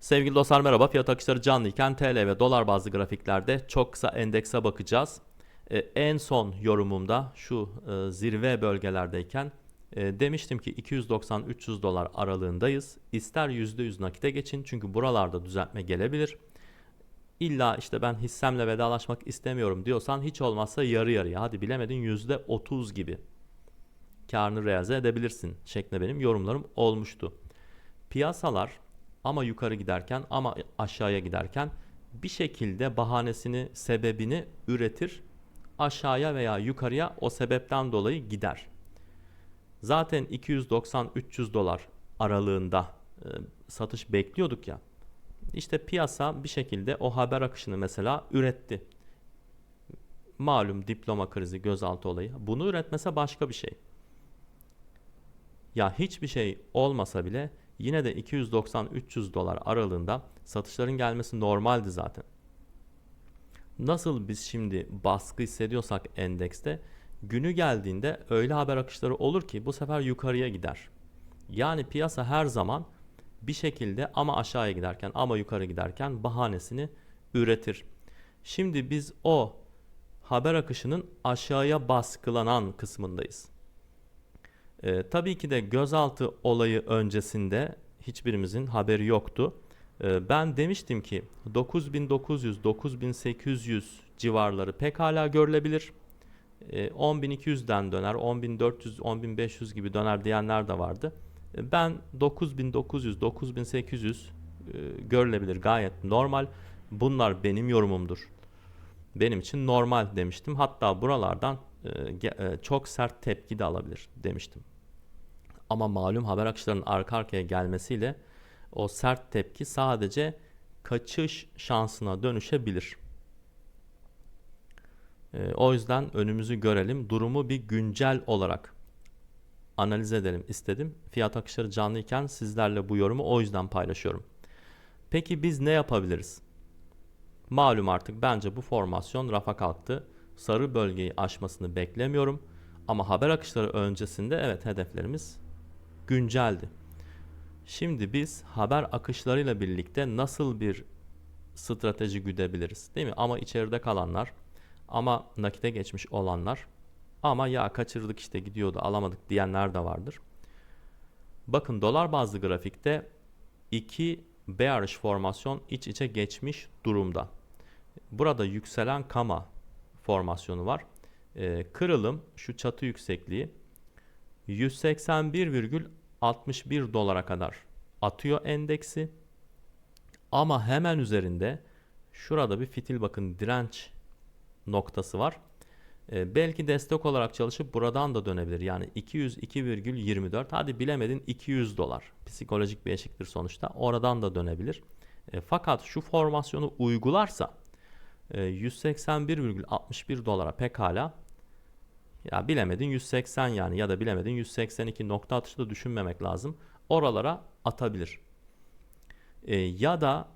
Sevgili dostlar merhaba. Fiyat akışları canlı iken TL ve dolar bazlı grafiklerde çok kısa endekse bakacağız. Ee, en son yorumumda şu e, zirve bölgelerdeyken e, demiştim ki 290-300 dolar aralığındayız. İster %100 nakite geçin çünkü buralarda düzeltme gelebilir. İlla işte ben hissemle vedalaşmak istemiyorum diyorsan hiç olmazsa yarı yarıya hadi bilemedin %30 gibi karını realize edebilirsin şeklinde benim yorumlarım olmuştu. Piyasalar ama yukarı giderken ama aşağıya giderken bir şekilde bahanesini, sebebini üretir. Aşağıya veya yukarıya o sebepten dolayı gider. Zaten 290-300 dolar aralığında e, satış bekliyorduk ya. İşte piyasa bir şekilde o haber akışını mesela üretti. Malum diploma krizi, gözaltı olayı. Bunu üretmese başka bir şey. Ya hiçbir şey olmasa bile yine de 290-300 dolar aralığında satışların gelmesi normaldi zaten. Nasıl biz şimdi baskı hissediyorsak endekste günü geldiğinde öyle haber akışları olur ki bu sefer yukarıya gider. Yani piyasa her zaman bir şekilde ama aşağıya giderken ama yukarı giderken bahanesini üretir. Şimdi biz o haber akışının aşağıya baskılanan kısmındayız. Ee, tabii ki de gözaltı olayı öncesinde hiçbirimizin haberi yoktu. Ee, ben demiştim ki 9900-9800 civarları pekala görülebilir. Ee, 10.200'den döner, 10.400, 10.500 gibi döner diyenler de vardı. Ee, ben 9900-9800 e, görülebilir gayet normal. Bunlar benim yorumumdur. Benim için normal demiştim. Hatta buralardan e, e, çok sert tepki de alabilir demiştim. Ama malum haber akışlarının arka arkaya gelmesiyle o sert tepki sadece kaçış şansına dönüşebilir. E, o yüzden önümüzü görelim, durumu bir güncel olarak analiz edelim istedim. Fiyat akışları canlıyken sizlerle bu yorumu o yüzden paylaşıyorum. Peki biz ne yapabiliriz? Malum artık bence bu formasyon rafa kalktı. Sarı bölgeyi aşmasını beklemiyorum. Ama haber akışları öncesinde evet hedeflerimiz günceldi. Şimdi biz haber akışlarıyla birlikte nasıl bir strateji güdebiliriz değil mi? Ama içeride kalanlar, ama nakite geçmiş olanlar, ama ya kaçırdık işte gidiyordu alamadık diyenler de vardır. Bakın dolar bazlı grafikte iki bearish formasyon iç içe geçmiş durumda. Burada yükselen kama formasyonu var. Ee, kırılım şu çatı yüksekliği 181,61 dolara kadar atıyor endeksi. Ama hemen üzerinde şurada bir fitil bakın direnç noktası var. Ee, belki destek olarak çalışıp buradan da dönebilir. Yani 202,24 hadi bilemedin 200 dolar. Psikolojik bir eşiktir sonuçta. Oradan da dönebilir. E, fakat şu formasyonu uygularsa e, 181,61 dolara pekala ya bilemedin 180 yani ya da bilemedin 182 nokta atışı da düşünmemek lazım. Oralara atabilir. E, ya da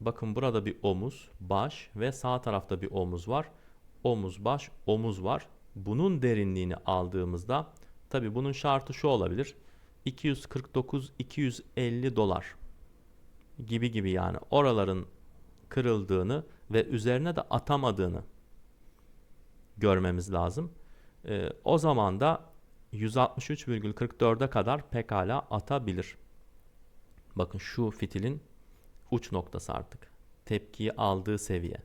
bakın burada bir omuz, baş ve sağ tarafta bir omuz var. Omuz, baş, omuz var. Bunun derinliğini aldığımızda tabi bunun şartı şu olabilir. 249-250 dolar gibi gibi yani oraların kırıldığını ve üzerine de atamadığını görmemiz lazım. Ee, o zaman da 163,44'e kadar pekala atabilir. Bakın şu fitilin uç noktası artık. Tepkiyi aldığı seviye.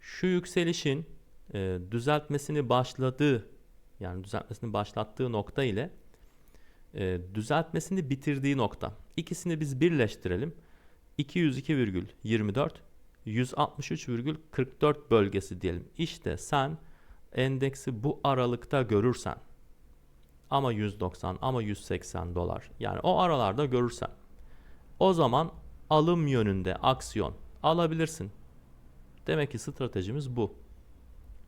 Şu yükselişin e, düzeltmesini başladığı yani düzeltmesini başlattığı nokta ile e, düzeltmesini bitirdiği nokta. İkisini biz birleştirelim. 202,24 163,44 bölgesi diyelim. İşte sen endeksi bu aralıkta görürsen ama 190 ama 180 dolar yani o aralarda görürsen o zaman alım yönünde aksiyon alabilirsin. Demek ki stratejimiz bu.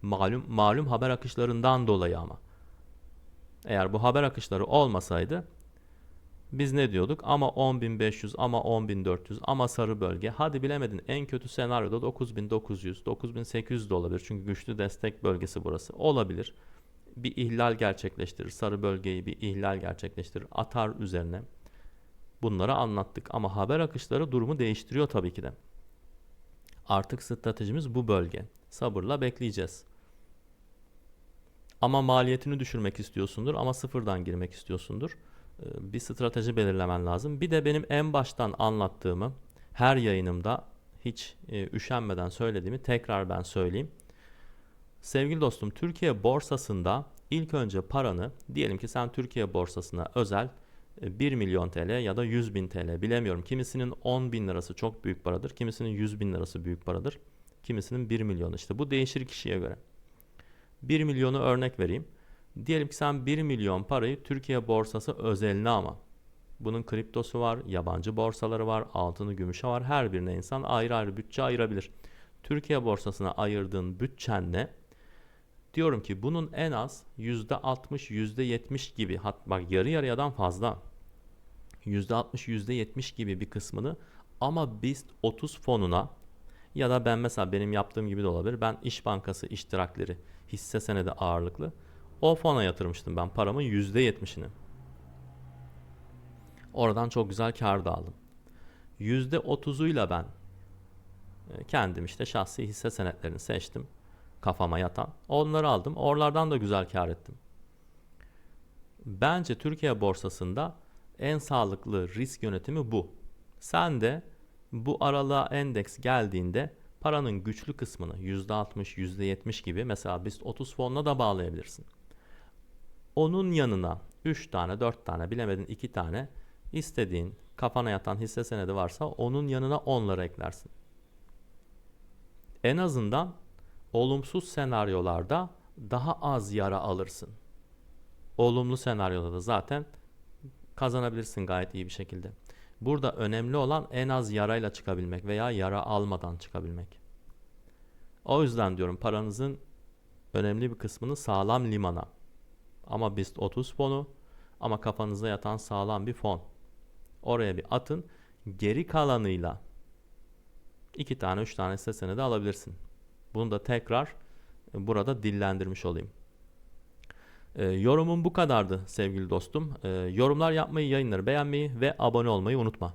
Malum malum haber akışlarından dolayı ama. Eğer bu haber akışları olmasaydı biz ne diyorduk? Ama 10.500 ama 10.400 ama sarı bölge. Hadi bilemedin en kötü senaryoda 9.900 9.800 de olabilir. Çünkü güçlü destek bölgesi burası. Olabilir. Bir ihlal gerçekleştirir. Sarı bölgeyi bir ihlal gerçekleştirir. Atar üzerine. Bunları anlattık ama haber akışları durumu değiştiriyor tabii ki de. Artık stratejimiz bu bölge. Sabırla bekleyeceğiz. Ama maliyetini düşürmek istiyorsundur ama sıfırdan girmek istiyorsundur. Ee, Bir strateji belirlemen lazım. Bir de benim en baştan anlattığımı her yayınımda hiç e, üşenmeden söylediğimi tekrar ben söyleyeyim. Sevgili dostum Türkiye borsasında ilk önce paranı diyelim ki sen Türkiye borsasına özel e, 1 milyon TL ya da 100 bin TL bilemiyorum. Kimisinin 10 bin lirası çok büyük paradır. Kimisinin 100 bin lirası büyük paradır. Kimisinin 1 milyon işte bu değişir kişiye göre. 1 milyonu örnek vereyim. Diyelim ki sen 1 milyon parayı Türkiye borsası özeline ama bunun kriptosu var, yabancı borsaları var, altını, gümüşü var. Her birine insan ayrı ayrı bütçe ayırabilir. Türkiye borsasına ayırdığın bütçenle diyorum ki bunun en az %60, %70 gibi hat bak yarı yarıyadan fazla %60, %70 gibi bir kısmını ama BIST 30 fonuna ya da ben mesela benim yaptığım gibi de olabilir. Ben İş Bankası iştirakleri hisse senedi ağırlıklı o fona yatırmıştım ben paramın %70'ini. Oradan çok güzel kar da aldım. %30'uyla ben e, kendim işte şahsi hisse senetlerini seçtim. Kafama yatan. Onları aldım. Oralardan da güzel kar ettim. Bence Türkiye borsasında en sağlıklı risk yönetimi bu. Sen de bu aralığa endeks geldiğinde paranın güçlü kısmını %60, %70 gibi mesela BIST 30 fonuna da bağlayabilirsin. Onun yanına 3 tane, 4 tane, bilemedin 2 tane istediğin kafana yatan hisse senedi varsa onun yanına onları eklersin. En azından olumsuz senaryolarda daha az yara alırsın. Olumlu senaryoda da zaten kazanabilirsin gayet iyi bir şekilde. Burada önemli olan en az yarayla çıkabilmek veya yara almadan çıkabilmek. O yüzden diyorum paranızın önemli bir kısmını sağlam limana ama BIST 30 fonu ama kafanıza yatan sağlam bir fon. Oraya bir atın. Geri kalanıyla iki tane üç tane hisse senedi alabilirsin. Bunu da tekrar e, burada dillendirmiş olayım. E, yorumum bu kadardı sevgili dostum. E, yorumlar yapmayı, yayınları beğenmeyi ve abone olmayı unutma.